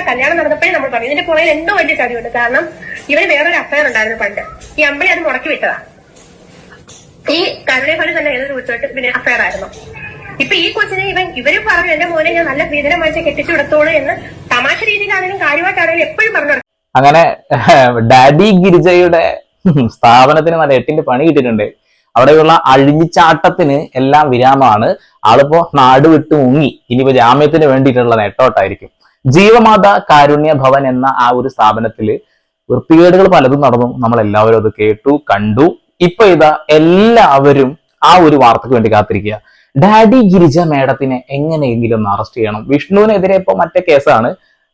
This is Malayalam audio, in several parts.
ആ കല്യാണം നടന്നപ്പോഴേ നമ്മൾ പറഞ്ഞു. ഇതിന്റെ പുറകിൽ എന്തോ വലിയ കാര്യമുണ്ട് കാരണം ഇവർ വേറൊരു അഫയർ ഉണ്ടായിരുന്നു പണ്ട്. ഈ അമ്പിളി അത് മുടക്കി വിട്ടതാ. ഈ കരുണേഫലി തന്നെ ഏതൊരു ഉച്ചോട്ട് പിന്നെ അഫയർ ആയിരുന്നു. ഇപ്പൊ ഈ കൊച്ചിനെ ഇവൻ ഇവർ പറഞ്ഞു എന്റെ മോനെ ഞാൻ നല്ല സ്ത്രീധനമായിട്ട് കെട്ടിച്ചു വിടത്തോളൂ എന്ന് തമാശ രീതിയിലാണെങ്കിലും കാര്യമായിട്ടാണെങ്കിലും എപ്പോഴും പറഞ്ഞു അങ്ങനെ ഡാഡി ഗിരിജയുടെ സ്ഥാപനത്തിന് നല്ല എട്ടിന്റെ പണി കിട്ടിയിട്ടുണ്ട്. അവിടെയുള്ള അഴിഞ്ഞിച്ചാട്ടത്തിന് എല്ലാം വിരാമമാണ്. ആളിപ്പോ നാട് വിട്ട് മുങ്ങി. ഇനിയിപ്പോ ജാമ്യത്തിന് വേണ്ടിയിട്ടുള്ള നേട്ടോട്ടായിരിക്കും. ജീവമാത കാരുണ്യ ഭവൻ എന്ന ആ ഒരു സ്ഥാപനത്തിൽ വൃത്തികേടുകൾ പലതും നടന്നു. നമ്മൾ എല്ലാവരും അത് കേട്ടു കണ്ടു. ഇപ്പൊ ഇതാ എല്ലാവരും ആ ഒരു വാർത്തക്ക് വേണ്ടി കാത്തിരിക്കുക. ഡാഡി ഗിരിജ മേഡത്തിനെ എങ്ങനെയെങ്കിലും ഒന്ന് അറസ്റ്റ് ചെയ്യണം. വിഷ്ണുവിനെതിരെ ഇപ്പൊ മറ്റേ കേസാണ്.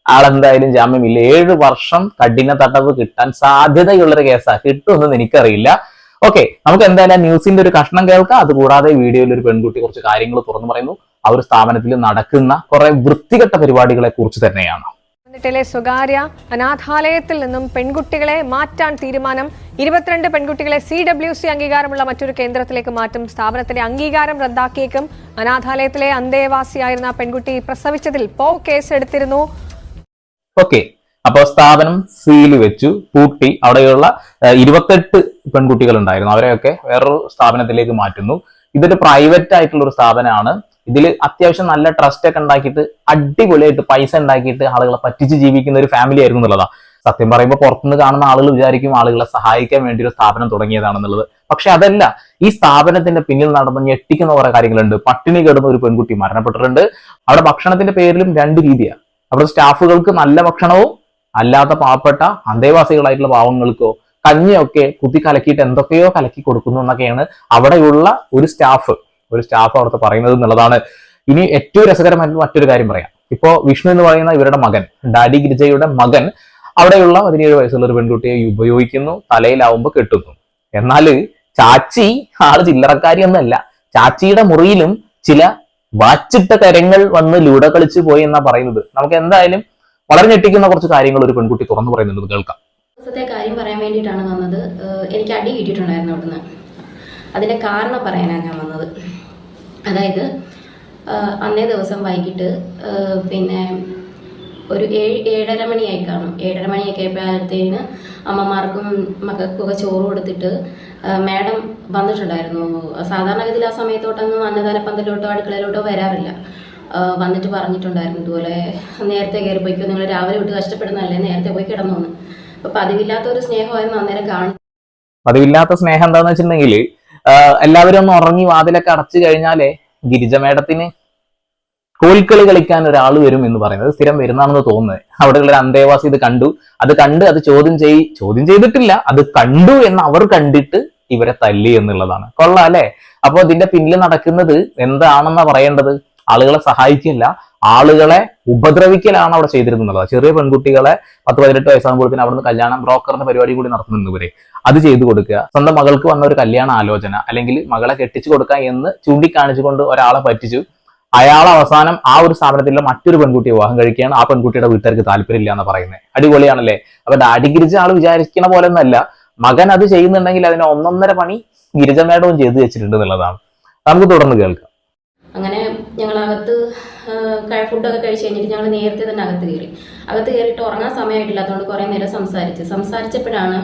ആളെന്തായാലും ജാമ്യമില്ല. ഏഴ് വർഷം കഠിന തടവ് കിട്ടാൻ സാധ്യതയുള്ളൊരു കേസാ. കിട്ടുമെന്ന് എനിക്കറിയില്ല. ഓക്കെ നമുക്ക് എന്തായാലും ന്യൂസിന്റെ ഒരു കഷ്ണം കേൾക്കാം. അതുകൂടാതെ വീഡിയോയിൽ ഒരു പെൺകുട്ടി കുറച്ച് കാര്യങ്ങൾ തുറന്നു പറയുന്നു. ആ ഒരു സ്ഥാപനത്തിൽ നടക്കുന്ന കുറെ വൃത്തികെട്ട പരിപാടികളെ കുറിച്ച് തന്നെയാണ്. പത്തനംതിട്ടയിലെ സ്വകാര്യ അനാഥാലയത്തിൽ നിന്നും പെൺകുട്ടികളെ മാറ്റാൻ തീരുമാനം. ഇരുപത്തിരണ്ട് പെൺകുട്ടികളെ സി ഡബ്ല്യു സി അംഗീകാരമുള്ള മറ്റൊരു കേന്ദ്രത്തിലേക്ക് മാറ്റും. സ്ഥാപനത്തിന്റെ അംഗീകാരം റദ്ദാക്കിയേക്കും. അനാഥാലയത്തിലെ അന്തേവാസിയായിരുന്ന പെൺകുട്ടി പ്രസവിച്ചതിൽ പോ കേസ് എടുത്തിരുന്നു ഓക്കെ. അപ്പോൾ സ്ഥാപനം സീൽ വെച്ചു പൂട്ടി. അവിടെയുള്ള ഇരുപത്തെട്ട് പെൺകുട്ടികൾ ഉണ്ടായിരുന്നു അവരെയൊക്കെ വേറൊരു സ്ഥാപനത്തിലേക്ക് മാറ്റുന്നു. ഇതൊരു പ്രൈവറ്റ് ആയിട്ടുള്ള ഒരു സ്ഥാപനമാണ്. ഇതിൽ അത്യാവശ്യം നല്ല ട്രസ്റ്റ് ഒക്കെ ഉണ്ടാക്കിയിട്ട് അടിപൊളിയായിട്ട് പൈസ ഉണ്ടാക്കിയിട്ട് ആളുകളെ പറ്റിച്ച് ജീവിക്കുന്ന ഒരു ഫാമിലി ആയിരുന്നു എന്നുള്ളതാണ് സത്യം പറയുമ്പോൾ പുറത്തുനിന്ന് കാണുന്ന ആളുകൾ വിചാരിക്കും ആളുകളെ സഹായിക്കാൻ വേണ്ടി ഒരു സ്ഥാപനം തുടങ്ങിയതാണെന്നുള്ളത്. പക്ഷെ അതല്ല ഈ സ്ഥാപനത്തിന്റെ പിന്നിൽ നടന്ന് ഞെട്ടിക്കുന്ന കുറെ കാര്യങ്ങളുണ്ട്. പട്ടിണി കിടന്ന ഒരു പെൺകുട്ടി മരണപ്പെട്ടിട്ടുണ്ട്. അവിടെ ഭക്ഷണത്തിന്റെ പേരിലും രണ്ട് രീതിയാണ് അവിടെ സ്റ്റാഫുകൾക്ക് നല്ല ഭക്ഷണവും അല്ലാത്ത പാവപ്പെട്ട അന്തേവാസികളായിട്ടുള്ള പാവങ്ങൾക്കോ കഞ്ഞിയൊക്കെ കുത്തി കലക്കിയിട്ട് എന്തൊക്കെയോ കലക്കി കൊടുക്കുന്നു എന്നൊക്കെയാണ് അവിടെയുള്ള ഒരു സ്റ്റാഫ്. ഒരു സ്റ്റാഫ് അവിടുത്തെ പറയുന്നത് എന്നുള്ളതാണ്. ഇനി ഏറ്റവും രസകരമായിട്ടുള്ള മറ്റൊരു കാര്യം പറയാം. ഇപ്പോ വിഷ്ണു എന്ന് പറയുന്ന ഇവരുടെ മകൻ ഡാഡി ഗിരിജയുടെ മകൻ അവിടെയുള്ള പതിനേഴ് വയസ്സുള്ള ഒരു പെൺകുട്ടിയെ ഉപയോഗിക്കുന്നു തലയിലാവുമ്പോൾ കെട്ടുന്നു. എന്നാൽ ചാച്ചി ആൾ ചില്ലറക്കാരിയൊന്നല്ല ചാച്ചിയുടെ മുറിയിലും ചില വാച്ചിട്ട കരങ്ങൾ വന്ന് ലൂടെ കളിച്ചു പോയി എന്നാ പറയുന്നത്. നമുക്ക് എന്തായാലും വളരെ ഞെട്ടിക്കുന്ന കുറച്ച് കാര്യങ്ങൾ ഒരു പെൺകുട്ടി തുറന്നു പറയുന്നുണ്ട്. കേൾക്കാം. ദിവസത്തെ കാര്യം പറയാൻ വേണ്ടിയിട്ടാണ് വന്നത്. എനിക്ക് അടി കിട്ടിയിട്ടുണ്ടായിരുന്നു അവിടുന്ന്. അതിന്റെ കാരണം പറയാനാണ് ഞാൻ വന്നത്. അതായത് അന്നേ ദിവസം വൈകിട്ട് പിന്നെ ഒരു ഏഴ് ഏഴര മണിയായി കാണും. ഏഴര മണിയൊക്കെ ആയപ്പോഴത്തേന് അമ്മമാർക്കും മക്കൾക്കൊക്കെ ചോറ് കൊടുത്തിട്ട് മാഡം വന്നിട്ടുണ്ടായിരുന്നു. സാധാരണഗതിയിൽ ആ സമയത്തോട്ടൊന്നും അന്നദാന പന്തലോട്ടോ അടുക്കളയിലോട്ടോ വരാറില്ല. വന്നിട്ട് പറഞ്ഞിട്ടുണ്ടായിരുന്നു ഇതുപോലെ നേരത്തെ കയറി പോയിക്കോ. നിങ്ങൾ രാവിലെ വിട്ട് കഷ്ടപ്പെടുന്നതല്ലേ നേരത്തെ പോയി കിടന്നു അപ്പൊ പതിവില്ലാത്ത ഒരു സ്നേഹമായിരുന്നു അന്നേരം കാണും പതിവില്ലാത്ത സ്നേഹം എന്താണെന്ന് വെച്ചിട്ടുണ്ടെങ്കിൽ എല്ലാവരും ഒന്ന് ഉറങ്ങി വാതിലൊക്കെ അടച്ചു കഴിഞ്ഞാലേ ഗിരിജ മേഡത്തിന് കോൽക്കളി കളിക്കാൻ ഒരാൾ വരും എന്ന് പറയുന്നത് സ്ഥിരം വരുന്നതാണെന്ന് തോന്നുന്നത്. അവിടെയുള്ള ഒരു അന്തേവാസി ഇത് കണ്ടു. അത് കണ്ട് അത് ചോദ്യം ചെയ് ചോദ്യം ചെയ്തിട്ടില്ല. അത് കണ്ടു എന്ന് അവർ കണ്ടിട്ട് ഇവരെ തല്ലി എന്നുള്ളതാണ്. കൊള്ളാം അല്ലെ? അപ്പൊ ഇതിന്റെ പിന്നിൽ നടക്കുന്നത് എന്താണെന്നാ പറയേണ്ടത്? ആളുകളെ സഹായിക്കില്ല. ആളുകളെ ഉപദ്രവിക്കലാണ് അവിടെ ചെയ്തിരുന്നത്. ചെറിയ പെൺകുട്ടികളെ പത്ത് പതിനെട്ട് വയസ്സാകുമ്പോഴത്തേന് അവിടുന്ന് കല്യാണം ബ്രോക്കറിന്റെ പരിപാടി കൂടി നടത്തുന്നു ഇവരെ അത് ചെയ്തു കൊടുക്കുക. സ്വന്തം മകൾക്ക് വന്ന ഒരു കല്യാണ ആലോചന അല്ലെങ്കിൽ മകളെ കെട്ടിച്ചു കൊടുക്കുക എന്ന് ചൂണ്ടിക്കാണിച്ചുകൊണ്ട് ഒരാളെ പറ്റിച്ചു. അയാൾ അവസാനം ആ ഒരു സ്ഥാപനത്തിലെ മറ്റൊരു പെൺകുട്ടി വിവാഹം കഴിക്കുകയാണ്. ആ പെൺകുട്ടിയുടെ വീട്ടുകാർക്ക് താല്പര്യമില്ല എന്ന് പറയുന്നത്. അടിപൊളിയാണല്ലേ? അപ്പൊ ഡാഡി ഗിരിജ ആൾ വിചാരിക്കുന്ന പോലെ ഒന്നല്ല മകൻ അത് ചെയ്യുന്നുണ്ടെങ്കിൽ അതിന് ഒന്നൊന്നര പണി ഗിരിജ മേഡവും ചെയ്തു വെച്ചിട്ടുണ്ട് എന്നുള്ളതാണ്. നമുക്ക് തുടർന്ന് കേൾക്കാം. അങ്ങനെ ഞങ്ങൾ അകത്ത് ഫുഡൊക്കെ കഴിച്ച് കഴിഞ്ഞിട്ട് ഞങ്ങൾ നേരത്തെ തന്നെ അകത്ത് കയറി. അകത്ത് കയറിയിട്ട് ഉറങ്ങാൻ സമയമായിട്ടില്ലാത്തതുകൊണ്ട് കുറേ നേരം സംസാരിച്ച്. സംസാരിച്ചപ്പോഴാണ്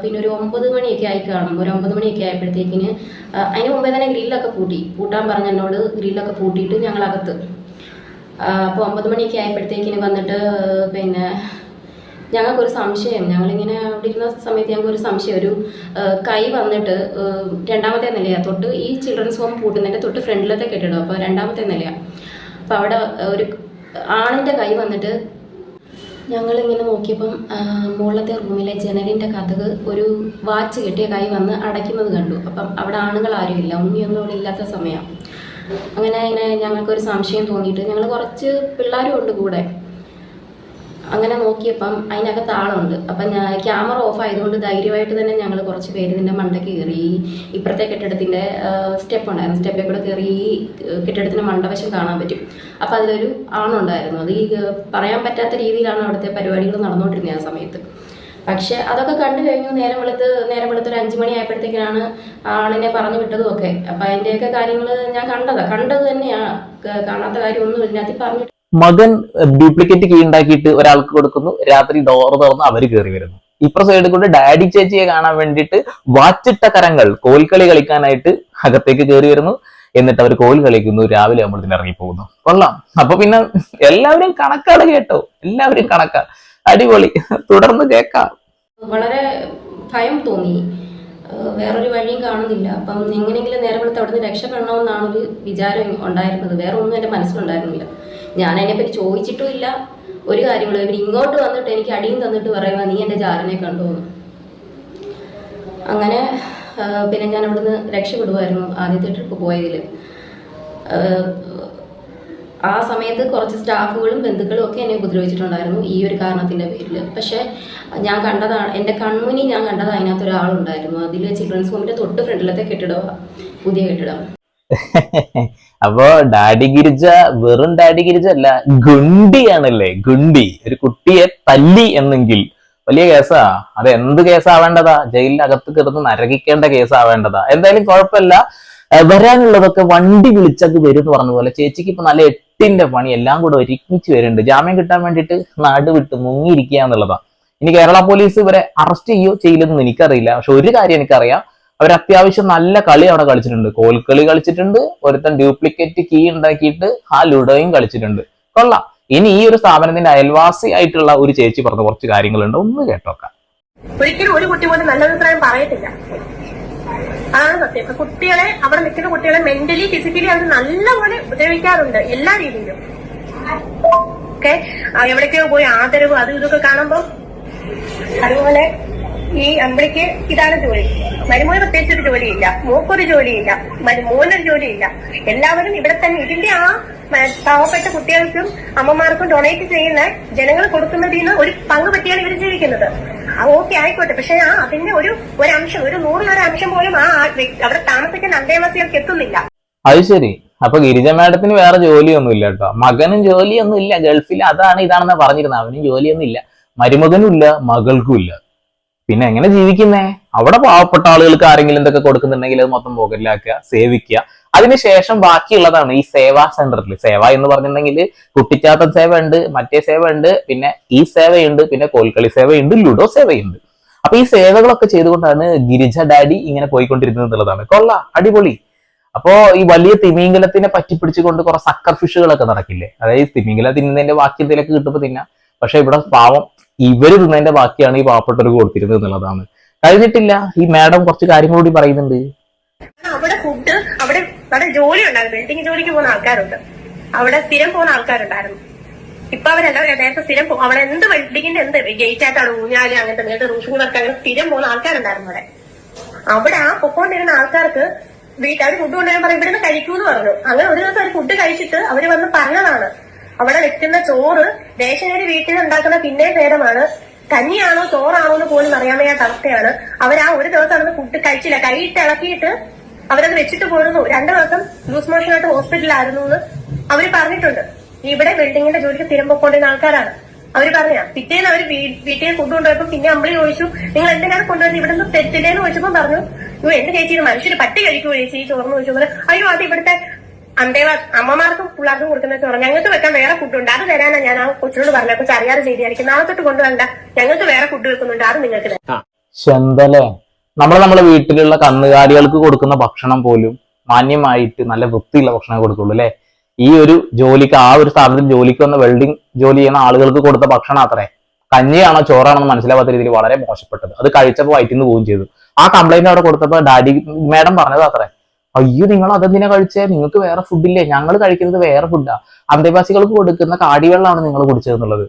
പിന്നെ ഒരു ഒമ്പത് മണിയൊക്കെ ആയി കാണും ഒരു ഒമ്പത് മണിയൊക്കെ ആയപ്പോഴത്തേക്കിന് അതിന് മുമ്പേ തന്നെ ഗ്രില്ലൊക്കെ പൂട്ടി. പൂട്ടാൻ പറഞ്ഞ എന്നോട് ഗ്രില്ലൊക്കെ പൂട്ടിയിട്ട് ഞങ്ങളകത്ത്. അപ്പോൾ ഒമ്പത് മണിയൊക്കെ ആയപ്പോഴത്തേക്കിന് വന്നിട്ട് പിന്നെ ഞങ്ങൾക്കൊരു സംശയം. ഞങ്ങളിങ്ങനെ അവിടെ ഇരുന്ന സമയത്ത് ഞങ്ങൾക്കൊരു സംശയം. ഒരു കൈ വന്നിട്ട് രണ്ടാമത്തെ നിലയാണ് തൊട്ട് ഈ ചിൽഡ്രൻസ് ഹോം പൂട്ടുന്നതിന്റെ തൊട്ട് ഫ്രണ്ടിലത്തെ കെട്ടിടം. അപ്പോൾ രണ്ടാമത്തെ നിലയാണ് അപ്പോൾ അവിടെ ഒരു ആണിന്റെ കൈ വന്നിട്ട് ഞങ്ങളിങ്ങനെ നോക്കിയപ്പം മുകളിലത്തെ റൂമിലെ ജനലിന്റെ കഥക് ഒരു വാച്ച് കെട്ടിയ കൈ വന്ന് അടയ്ക്കുന്നത് കണ്ടു. അപ്പം അവിടെ ആണുങ്ങൾ ആരുമില്ല ഉണ്ണിയൊന്നും അവിടെ ഇല്ലാത്ത സമയം. അങ്ങനെ അങ്ങനെ ഞങ്ങൾക്കൊരു സംശയം തോന്നിയിട്ട് ഞങ്ങൾ കുറച്ച് പിള്ളേരും ഉണ്ട് കൂടെ. അങ്ങനെ നോക്കിയപ്പം അതിനകത്ത് ആളുണ്ട്. അപ്പം ഞാൻ ക്യാമറ ഓഫ് ആയതുകൊണ്ട് ധൈര്യമായിട്ട് തന്നെ ഞങ്ങൾ കുറച്ച് പേര് ഇതിന്റെ മണ്ടയ്ക്ക് കയറി. ഇപ്പുറത്തെ കെട്ടിടത്തിന്റെ സ്റ്റെപ്പ് ഉണ്ടായിരുന്നു. സ്റ്റെപ്പിൽ കൂടെ കയറി ഈ കെട്ടിടത്തിന്റെ മണ്ടവശം കാണാൻ പറ്റും. അപ്പം അതിലൊരു ആണുണ്ടായിരുന്നു അത് ഈ പറയാൻ പറ്റാത്ത രീതിയിലാണ് അവിടുത്തെ പരിപാടികൾ നടന്നുകൊണ്ടിരുന്നത് ആ സമയത്ത്. പക്ഷെ അതൊക്കെ കണ്ടു കഴിഞ്ഞു. നേരം വെളുത്ത് നേരം വെളുത്ത് ഒരു അഞ്ച് മണി ആയപ്പോഴത്തേക്കാണ് ആളിനെ പറഞ്ഞു വിട്ടതും ഒക്കെ. അപ്പം അതിന്റെയൊക്കെ കാര്യങ്ങൾ ഞാൻ കണ്ടതാണ് കണ്ടത് തന്നെയാണ് കാണാത്ത കാര്യമൊന്നും ഇതിനകത്ത് പറഞ്ഞിട്ട് മകൻ ഡ്യൂപ്ലിക്കേറ്റ് കീ ഉണ്ടാക്കിയിട്ട് ഒരാൾക്ക് കൊടുക്കുന്നു. രാത്രി ഡോർ തുറന്ന് അവർ കയറി വരുന്നു. ഇപ്പുറ സൈഡിൽ കൊണ്ട് ഡാഡി ചേച്ചിയെ കാണാൻ വേണ്ടിയിട്ട് വാച്ചിട്ട കരങ്ങൾ കോൽക്കളി കളിക്കാനായിട്ട് അകത്തേക്ക് കയറി വരുന്നു. എന്നിട്ട് അവർ കോൽ കളിക്കുന്നു. രാവിലെ ആകുമ്പോഴത്തേന് ഇറങ്ങി പോകുന്നു. കൊള്ളാം. അപ്പൊ പിന്നെ എല്ലാവരും കണക്കാണ് കേട്ടോ. എല്ലാവരും കണക്കാ. അടിപൊളി. തുടർന്ന് കേക്കാം വളരെ ഭയം തോന്നി. വേറൊരു വഴിയും കാണുന്നില്ല. അപ്പം എങ്ങനെയെങ്കിലും നേരെ വെളുത്ത് അവിടുന്ന് രക്ഷപ്പെടണമെന്നാണ് ഒരു വിചാരം ഉണ്ടായിരുന്നത്. വേറെ ഒന്നും എന്റെ മനസ്സിലുണ്ടായിരുന്നില്ല. ഞാൻ അതിനെപ്പറ്റി ചോദിച്ചിട്ടുമില്ല. ഒരു കാര്യങ്ങളും ഇവർ ഇങ്ങോട്ട് വന്നിട്ട് എനിക്ക് അടിയും തന്നിട്ട് പറയുക നീ എന്റെ ജാറിനെ കണ്ടുവന്ന് അങ്ങനെ പിന്നെ ഞാൻ അവിടുന്ന് രക്ഷപ്പെടുമായിരുന്നു ആദ്യത്തെ ട്രിപ്പ് പോയതിൽ ആ സമയത്ത് കുറച്ച് സ്റ്റാഫുകളും ബന്ധുക്കളും ഒക്കെ എന്നെ ഉപദ്രവിച്ചിട്ടുണ്ടായിരുന്നു ഈ ഒരു കാരണത്തിന്റെ പേരിൽ പക്ഷേ ഞാൻ കണ്ടതാണ് എന്റെ കൺമുനി ഞാൻ കണ്ടത് അതിനകത്ത് ഒരാളുണ്ടായിരുന്നു. അതിൽ ചിൽഡ്രൻസ് ഹോമിന്റെ തൊട്ട് ഫ്രണ്ടിലത്തെ കെട്ടിടമാണ് പുതിയ കെട്ടിടം. അപ്പോ ഡാഡി ഗിരിജ വെറും ഡാഡി ഗിരിജ അല്ല ഗുണ്ടിയാണല്ലേ ഗുണ്ടി. ഒരു കുട്ടിയെ തല്ലി എന്നെങ്കിൽ വലിയ കേസാ. അത് എന്ത് കേസാവേണ്ടതാ? ജയിലിനകത്ത് കിടന്ന് നരകിക്കേണ്ട കേസാവേണ്ടതാ. എന്തായാലും കുഴപ്പമില്ല. വരാനുള്ളതൊക്കെ വണ്ടി വിളിച്ചത് വരും എന്ന് പറഞ്ഞ പോലെ ചേച്ചിക്ക് ഇപ്പൊ നല്ല എട്ടിന്റെ പണി എല്ലാം കൂടെ ഒരുമിച്ച് വരുന്നുണ്ട്. ജാമ്യം കിട്ടാൻ വേണ്ടിയിട്ട് നാട് വിട്ട് മുങ്ങിയിരിക്കുക എന്നുള്ളതാ. ഇനി കേരള പോലീസ് ഇവരെ അറസ്റ്റ് ചെയ്യോ ചെയ്യില്ലെന്ന് എനിക്കറിയില്ല. പക്ഷെ ഒരു കാര്യം എനിക്കറിയാം. അവർ അത്യാവശ്യം നല്ല കളി അവിടെ കളിച്ചിട്ടുണ്ട്. കോൽക്കളി കളിച്ചിട്ടുണ്ട് ഒരുത്തൻ ഡ്യൂപ്ലിക്കേറ്റ് കീ ഉണ്ടാക്കിയിട്ട് ആ ലുഡോയും കളിച്ചിട്ടുണ്ട്. കൊള്ളാം. ഇനി ഈ ഒരു സ്ഥാപനത്തിന്റെ അയൽവാസി ആയിട്ടുള്ള ഒരു ചേച്ചി പറഞ്ഞ കുറച്ച് കാര്യങ്ങളുണ്ട്. ഒന്ന് കേട്ടോക്കാം. ഒരിക്കലും ഒരു കുട്ടി പോലും നല്ല അഭിപ്രായം പറയത്തില്ല. അതാണ് സത്യം. കുട്ടികളെ അവിടെ നിൽക്കുന്ന കുട്ടികളെ മെന്റലി ഫിസിക്കലി അവർ നല്ലപോലെ ഉപദ്രവിക്കാറുണ്ട് എല്ലാ രീതിയിലും. ഓക്കെ എവിടേക്കോ പോയി ആദരവ് അതും ഇതൊക്കെ കാണുമ്പോൾ അതുപോലെ ഈ അമ്പിളിക്ക് ഇതാണ് ജോലി. മരുമോന് പ്രത്യേകിച്ച് ഒരു ജോലിയില്ല. മോക്കൊരു ജോലിയില്ല. മരുമോനൊരു ജോലിയില്ല. എല്ലാവരും ഇവിടെ തന്നെ ഇതിന്റെ ആ പാവപ്പെട്ട കുട്ടികൾക്കും അമ്മമാർക്കും ഡൊണേറ്റ് ചെയ്യുന്ന ജനങ്ങൾ കൊടുക്കുന്നതിൽ നിന്ന് ഒരു പങ്ക് പറ്റിയാണ് ഇവർ ജീവിക്കുന്നത്. ഓക്കെ ആയിക്കോട്ടെ. പക്ഷെ ആ അതിന്റെ ഒരു ഒരു അംശം ഒരു നൂറിലൊരു അംശം പോലും ആ അവിടെ താമസിക്കുന്ന അന്തേവാസികൾക്ക് എത്തുന്നില്ല. അത് ശരി. അപ്പൊ ഗിരിജ മാഡത്തിന് വേറെ ജോലിയൊന്നും ഇല്ല കേട്ടോ. മകനും ജോലിയൊന്നും ഇല്ല. ഗൾഫിൽ അതാണ് ഇതാണെന്ന് പറഞ്ഞിരുന്നത്. അവനും ജോലിയൊന്നും ഇല്ല. മരുമകനും ഇല്ല. മകൾക്കും ഇല്ല. പിന്നെ എങ്ങനെ ജീവിക്കുന്നേ? അവിടെ പാവപ്പെട്ട ആളുകൾക്ക് ആരെങ്കിലും എന്തൊക്കെ കൊടുക്കുന്നുണ്ടെങ്കിൽ അത് മൊത്തം പോകലാക്കുക സേവിക്കുക. അതിനുശേഷം ബാക്കിയുള്ളതാണ് ഈ സേവാ സെന്ററിൽ സേവ എന്ന് പറഞ്ഞിട്ടുണ്ടെങ്കിൽ കുട്ടിച്ചാത്തൻ സേവ ഉണ്ട് മറ്റേ സേവ ഉണ്ട് പിന്നെ ഈ സേവയുണ്ട് പിന്നെ കോൽക്കളി സേവയുണ്ട് ലുഡോ സേവയുണ്ട്. അപ്പൊ ഈ സേവകളൊക്കെ ചെയ്തുകൊണ്ടാണ് ഗിരിജ ഡാഡി ഇങ്ങനെ പോയിക്കൊണ്ടിരുന്നത് എന്നുള്ളതാണ്. കൊള്ള അടിപൊളി. അപ്പോ ഈ വലിയ തിമിംഗലത്തിനെ പറ്റിപ്പിടിച്ചുകൊണ്ട് കുറെ സക്കർ ഫിഷുകളൊക്കെ നടക്കില്ലേ? അതായത് തിമിംഗല തിന്നുന്നതിന്റെ ബാക്കി എന്തെങ്കിലുമൊക്കെ കിട്ടുമ്പോൾ തിന്നാം. പക്ഷെ ഇവിടെ പാവം ഇവർ തിന്നതിന്റെ ബാക്കിയാണ് ഈ പാവപ്പെട്ടവർക്ക് കൊടുത്തിരുന്നത് എന്നുള്ളതാണ്. കഴിഞ്ഞിട്ടില്ല. ഈ മാഡം കുറച്ച് കാര്യങ്ങൾ കൂടി പറയുന്നുണ്ട്. അവിടെ ഫുഡ് അവിടെ അവിടെ ജോലി ഉണ്ടായിരുന്നു. ബിൽഡിംഗ് ജോലിക്ക് പോകുന്ന ആൾക്കാരുണ്ട്. അവിടെ സ്ഥിരം പോകുന്ന ആൾക്കാരുണ്ടായിരുന്നു. ഇപ്പൊ അവരെല്ലാവരും നേരത്തെ സ്ഥിരം പോകും അവിടെ എന്ത് ബിൽഡിങ്ങിന്റെ എന്ത് ഗേറ്റ് ആയിട്ടാണ് ഊഞ്ഞാൽ അങ്ങനത്തെ നേരത്തെ റൂഫിംഗ് വർക്ക് അങ്ങനെ സ്ഥിരം പോകുന്ന ആൾക്കാരുണ്ടായിരുന്നു അവിടെ. അവിടെ ആ പൊക്കോണ്ടിരുന്ന ആൾക്കാർക്ക് വീട്ടുകാർ ഫുഡ് കൊണ്ടുവരാൻ പറയും ഇവിടുന്ന് കഴിക്കൂന്ന് പറഞ്ഞു. അങ്ങനെ ഒരു ദിവസം അവർ ഫുഡ് കഴിച്ചിട്ട് അവർ വന്ന് പറഞ്ഞതാണ്. അവിടെ വെക്കുന്ന ചോറ് റേഷനരി വീട്ടിൽ ഉണ്ടാക്കുന്ന പിന്നെ ഭേദമാണ്. കഞ്ഞിയാണോ ചോറാണോ എന്ന് പോലും അറിയാൻ വയ്യാത്ത അവസ്ഥയാണ്. അവർ ആ ഒരു ദിവസം അന്ന് ഫുഡ് കഴിച്ചില്ല. കൈയിട്ട് ഇളക്കിയിട്ട് അവരത് വെച്ചിട്ട് പോരുന്നു. രണ്ടു ദിവസം ലൂസ് മോഷനായിട്ട് ഹോസ്പിറ്റലായിരുന്നു എന്ന് അവർ പറഞ്ഞിട്ടുണ്ട്. ഇവിടെ ബിൽഡിങ്ങിന്റെ ജോലിക്ക് സ്ഥിരം പൊക്കോണ്ടിരുന്ന ആൾക്കാരാണ്. അവർ പറഞ്ഞ പിറ്റേന്ന് അവർ വീട്ടിൽ ഫുഡ് കൊണ്ടുപോയപ്പോ പിന്നെ അമ്പിളി ചോദിച്ചു നിങ്ങൾ എന്തിനാണ് കൊണ്ടുവരുന്നത് ഇവിടെ നിന്ന് തെറ്റില്ലേന്ന് ചോദിച്ചപ്പോ പറഞ്ഞു അയ്യോ എന്റെ ചേച്ചി ഇത് മനുഷ്യര് പട്ടി കഴിക്കുമോ ചേച്ചി? ഈ ചോദിച്ചു അയ്യോ അത് ഇവിടുത്തെ അന്തേവാ അമ്മമാർക്കും പിള്ളേർക്കും കൊടുക്കുന്ന ചോറ് ഞങ്ങൾക്ക് വെക്കാൻ വേറെ ഫുഡ് ഉണ്ട്. അത് തരാനാ ഞാൻ ആ കൊച്ചിനോട് പറഞ്ഞ കൊച്ചു അറിയാതെ ചെയ്തിരിക്കും. നാളെ തൊട്ട് കൊണ്ടുവരണ്ട. ഞങ്ങൾക്ക് വേറെ ഫുഡ് വെക്കുന്നുണ്ട്. അത് നിങ്ങൾക്ക് ചെന്തലേ നമ്മൾ നമ്മൾ നമ്മുടെ വീട്ടിലുള്ള കന്നുകാലികൾക്ക് കൊടുക്കുന്ന ഭക്ഷണം പോലും മാന്യമായിട്ട് നല്ല വൃത്തിയുള്ള ഭക്ഷണം കൊടുക്കുള്ളൂ അല്ലെ? ഈ ഒരു ജോലിക്ക് ആ ഒരു സ്ഥാപനത്തിൽ ജോലിക്ക് വന്ന വെൽഡിംഗ് ജോലി ചെയ്യുന്ന ആളുകൾക്ക് കൊടുത്ത ഭക്ഷണം അത്രേ. കഞ്ഞിയാണോ ചോറാണോ എന്ന് മനസ്സിലാവാത്ത രീതിയിൽ വളരെ മോശപ്പെട്ടത്. അത് കഴിച്ചപ്പോൾ വയറ്റിന്ന് പോവുകയും ചെയ്തു. ആ കംപ്ലൈന്റ് അവിടെ കൊടുത്തപ്പോൾ ഡാഡി മാഡം പറഞ്ഞത് അത്രേ. അയ്യോ നിങ്ങൾ അതെന്തിനാ കഴിച്ചേ? നിങ്ങൾക്ക് വേറെ ഫുഡില്ലേ ഞങ്ങൾ കഴിക്കുന്നത് വേറെ ഫുഡാ അന്തേവാസികൾക്ക് കൊടുക്കുന്ന കാടിവെള്ളമാണ് നിങ്ങൾ കുടിച്ചത് എന്നുള്ളത്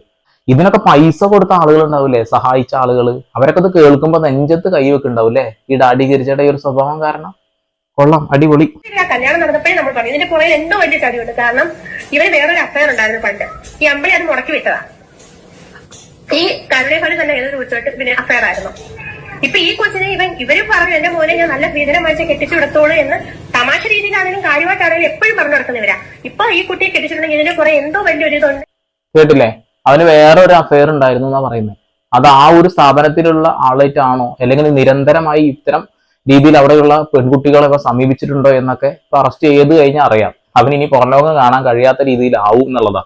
ഇതിനൊക്കെ പൈസ കൊടുത്ത ആളുകൾ ഉണ്ടാവില്ലേ സഹായിച്ച ആളുകൾ അവരൊക്കെ അത് കേൾക്കുമ്പോൾ നെഞ്ചത്ത് കൈ വെക്കുണ്ടാവില്ലേ ഈ ഡാഡി ഗിരിജയുടെ ഒരു സ്വഭാവം കാരണം. കൊള്ളാം. അടിപൊളി. കല്യാണം നടന്നപ്പോഴേ നമ്മൾ പറഞ്ഞു. ഇതിന്റെ വലിയ കാര്യമുണ്ട് കാരണം ഇവർ വേറൊരു അഫയർ ഉണ്ടായിരുന്നു പണ്ട്. ഈ അമ്പളി അത് മുടക്കി വിട്ടതാ. ഈ കരുണേഫലി തന്നെ ഏതൊരു വിളിച്ചിട്ട് പിന്നെ അഫയർ ആയിരുന്നു. ഇപ്പൊ ഈ കൊച്ചിനെ ഇവൻ ഇവർ പറഞ്ഞു എന്റെ മോനെ ഞാൻ നല്ല സ്ത്രീധനം വാങ്ങിച്ച് കെട്ടിച്ചു എന്ന് തമാശ രീതിയിലാണെങ്കിലും കാര്യമായിട്ടാണെങ്കിലും എപ്പോഴും പറഞ്ഞു നടക്കുന്നവരാ. ഇപ്പൊ ഈ കുട്ടിയെ കെട്ടിച്ചിട്ടുണ്ടെങ്കിൽ ഇതിന്റെ കുറെ എന്തോ വലിയൊരു ഇതുണ്ട് കേട്ടില്ലേ? അവന് വേറെ ഒരു അഫയർ ഉണ്ടായിരുന്നു എന്നാ പറയുന്നത് അത് ആ ഒരു സ്ഥാപനത്തിലുള്ള ആളായിട്ടാണോ അല്ലെങ്കിൽ നിരന്തരമായി ഇത്തരം രീതിയിൽ അവിടെയുള്ള പെൺകുട്ടികളെ സമീപിച്ചിട്ടുണ്ടോ എന്നൊക്കെ ഇപ്പൊ അറസ്റ്റ് ചെയ്ത് കഴിഞ്ഞാൽ അറിയാം. അവന് ഇനി പുറം ലോകം കാണാൻ കഴിയാത്ത രീതിയിലാവും എന്നുള്ളതാ.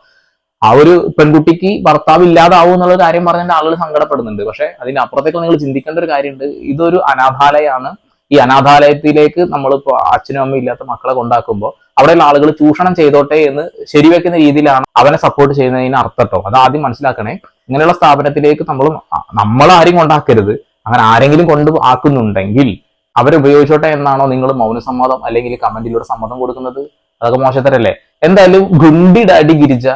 ആ ഒരു പെൺകുട്ടിക്ക് ഭർത്താവ് ഇല്ലാതാവും എന്നുള്ള കാര്യം പറഞ്ഞിട്ട് ആളുകൾ സങ്കടപ്പെടുന്നുണ്ട്. പക്ഷെ അതിന്റെ അപ്പുറത്തേക്ക് നിങ്ങൾ ചിന്തിക്കേണ്ട ഒരു കാര്യമുണ്ട്. ഇതൊരു അനാഥാലയാണ്. ഈ അനാഥാലയത്തിലേക്ക് നമ്മളിപ്പോ അച്ഛനും അമ്മയും ഇല്ലാത്ത മക്കളെ കൊണ്ടാക്കുമ്പോൾ അവിടെയുള്ള ആളുകൾ ചൂഷണം ചെയ്തോട്ടെ എന്ന് ശരിവെക്കുന്ന രീതിയിലാണ് അവനെ സപ്പോർട്ട് ചെയ്യുന്നതിന് അർത്ഥട്ടോ? അത് ആദ്യം മനസ്സിലാക്കണേ. ഇങ്ങനെയുള്ള സ്ഥാപനത്തിലേക്ക് നമ്മൾ നമ്മൾ ആരും കൊണ്ടാക്കരുത്. അങ്ങനെ ആരെങ്കിലും കൊണ്ട് ആക്കുന്നുണ്ടെങ്കിൽ അവരുപയോഗിച്ചോട്ടെ എന്നാണോ നിങ്ങൾ മൗനസമ്മതം അല്ലെങ്കിൽ കമന്റിലൂടെ സമ്മതം കൊടുക്കുന്നത്? അതൊക്കെ മോശത്തരല്ലേ? എന്തായാലും ഗുണ്ടി ഡാഡി ഗിരിജ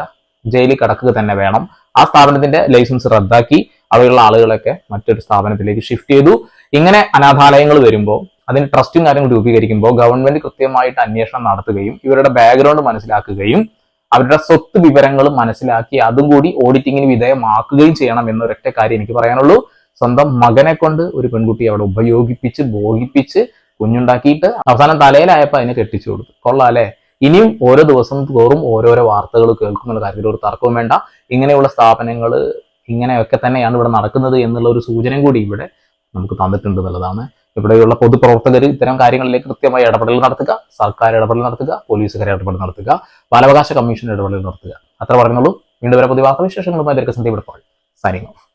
ജയിലിൽ കിടക്കുക തന്നെ വേണം. ആ സ്ഥാപനത്തിന്റെ ലൈസൻസ് റദ്ദാക്കി അവിടെയുള്ള ആളുകളൊക്കെ മറ്റൊരു സ്ഥാപനത്തിലേക്ക് ഷിഫ്റ്റ് ചെയ്തു. ഇങ്ങനെ അനാഥാലയങ്ങൾ വരുമ്പോൾ അതിന് ട്രസ്റ്റും കാര്യങ്ങൾ രൂപീകരിക്കുമ്പോൾ ഗവൺമെന്റ് കൃത്യമായിട്ട് അന്വേഷണം നടത്തുകയും ഇവരുടെ ബാക്ക്ഗ്രൗണ്ട് മനസ്സിലാക്കുകയും അവരുടെ സ്വത്ത് വിവരങ്ങൾ മനസ്സിലാക്കി അതും കൂടി ഓഡിറ്റിങ്ങിന് വിധേയമാക്കുകയും ചെയ്യണം എന്നൊരൊറ്റ കാര്യം എനിക്ക് പറയാനുള്ളൂ. സ്വന്തം മകനെ കൊണ്ട് ഒരു പെൺകുട്ടി അവിടെ ഉപയോഗിപ്പിച്ച് ബോധിപ്പിച്ച് കുഞ്ഞുണ്ടാക്കിയിട്ട് അവസാനം തലയിലായപ്പോൾ അതിനെ കെട്ടിച്ചു കൊടുത്തു. കൊള്ളാം അല്ലേ? ഇനിയും ഓരോ ദിവസം തോറും ഓരോരോ വാർത്തകൾ കേൾക്കുന്നുള്ള കാര്യത്തിൽ ഒരു തർക്കവും വേണ്ട. ഇങ്ങനെയുള്ള സ്ഥാപനങ്ങൾ ഇങ്ങനെയൊക്കെ തന്നെയാണ് ഇവിടെ നടക്കുന്നത് എന്നുള്ള ഒരു സൂചന കൂടി ഇവിടെ നമുക്ക് തന്നിട്ടുണ്ട് എന്നുള്ളതാണ്. ഇവിടെയുള്ള പൊതുപ്രവർത്തകർ ഇത്തരം കാര്യങ്ങളിലേക്ക് കൃത്യമായി ഇടപെടൽ നടത്തുക സർക്കാർ ഇടപെടൽ നടത്തുക പോലീസുകാരെ ഇടപെടൽ നടത്തുക ബാലാവകാശ കമ്മീഷൻ ഇടപെടൽ നടത്തുക. അത്ര പറഞ്ഞുള്ളൂ. വീണ്ടും വരെ പുതിയ വാർത്താവിശേഷങ്ങളുമായി ദീർഘസന്ധി ഇവിടെ സൈനിങ് ഓഫ്